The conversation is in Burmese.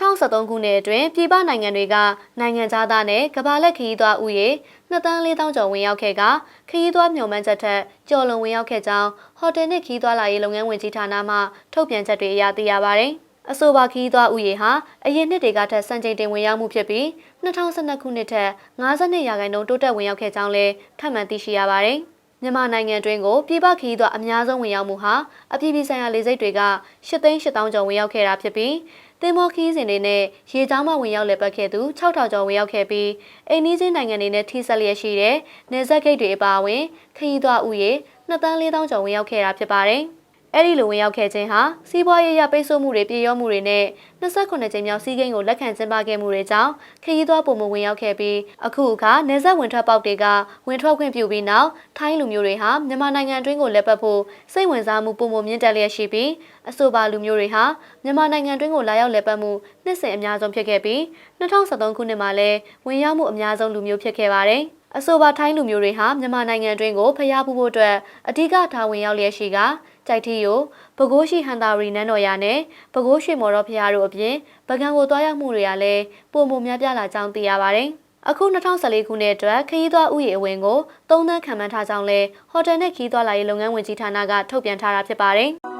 2023ခုနှစ်အတွင်းပြည်ပနိုင်ငံတွေကနိုင်ငံသားသားနဲ့ကမ္ဘာလက်ခရီးသွားဥယေ2တန်း4တောင်းကျော်ဝင်ရောက်ခဲ့ကခရီးသွားမျှော်မှန်းချက်ထက်ကျော်လွန်ဝင်ရောက်ခဲ့ကြောင်းဟိုတယ်နှင့်ခရီးသွားလာရေးလုပ်ငန်းဝင်ကြီးဌာနမှထုတ်ပြန်ချက်တွေအရသိရပါဗျ။အဆိုပါခရီးသွားဥယေဟာအရင်နှစ်တွေကထက်စံချိန်တင်ဝင်ရောက်မှုဖြစ်ပြီး2012ခုနှစ်ထက်52ရာခိုင်နှုန်းတိုးတက်ဝင်ရောက်ခဲ့ကြောင်းလည်းထပ်မံသိရှိရပါတယ်။ မြန်မာနိုင်ငံတွင်းကိုပြည်ပခရီးသွားအများဆုံးဝင်ရောက်မှုဟာအပြည်ပြည်ဆိုင်ရာလေဆိပ်တွေက၈သိန်း၈တောင်းကျော်ဝင်ရောက်ခဲ့တာဖြစ်ပြီးတင်မောခီးစဉ်တွေနဲ့ရေချောင်းမှဝင်ရောက်လည်ပတ်ခဲ့သူ6000ကျော်ဝင်ရောက်ခဲ့ပြီးအိန္ဒိချင်းနိုင်ငံတွေနဲ့ထိစပ်လျက်ရှိတဲ့နေဆက်ဂိတ်တွေအပါအဝင်ခရီးသွားဥယေ2တန်း4000ကျော်ဝင်ရောက်ခဲ့တာဖြစ်ပါတယ်။ အဲ့ဒီလိုဝင်ရောက်ခဲ့ခြင်းဟာစီးပွားရေးရပိတ်ဆို့မှုတွေပြည်ရောမှုတွေနဲ့28ကြိမ်မြောက်စီးကိန်းကိုလက်ခံကျင်းပခဲ့မှုတွေကြောင့်ခရီးသွားပုံမဝင်ရောက်ခဲ့ပြီးအခုအခါနေဆက်ဝင်ထွက်ပေါက်တွေကဝင်ထွက်ခွင့်ပြုပြီးနောက်ထိုင်းလူမျိုးတွေဟာမြန်မာနိုင်ငံအတွင်းကိုလက်ပတ်ဖို့စိတ်ဝင်စားမှုပုံမမြင့်တက်လျက်ရှိပြီးအဆိုပါလူမျိုးတွေဟာမြန်မာနိုင်ငံတွင်းကိုလာရောက်လက်ပတ်မှုနှစ်စဉ်အများဆုံးဖြစ်ခဲ့ပြီး2023ခုနှစ်မှာလည်းဝင်ရောက်မှုအများဆုံးလူမျိုးဖြစ်ခဲ့ပါတယ်။အဆိုပါထိုင်းလူမျိုးတွေဟာမြန်မာနိုင်ငံတွင်းကိုဖျားပူဖို့အတွက်အ धिक ထားဝင်ရောက်လျက်ရှိက ကြိုက်ထီယိုပဲခူးရှိဟန်တာရီနန်းတော်ရနဲ့ပဲခူးရွှေမော်တော်ဖျားတို့အပြင်ပကံကိုတွားရောက်မှုတွေကလည်းပုံမများပြားလာကြောင်းသိရပါတယ်။အခု2014ခုနှစ်အတွက်ခရီးသွားဥယျာဉ်အဝင်ကို၃သန်းခံမှန်းထားကြောင်းလဲဟိုတယ်နဲ့ခရီးသွားလာရေးလုပ်ငန်းဝင်ကြီးဌာနကထုတ်ပြန်ထားတာဖြစ်ပါတယ်။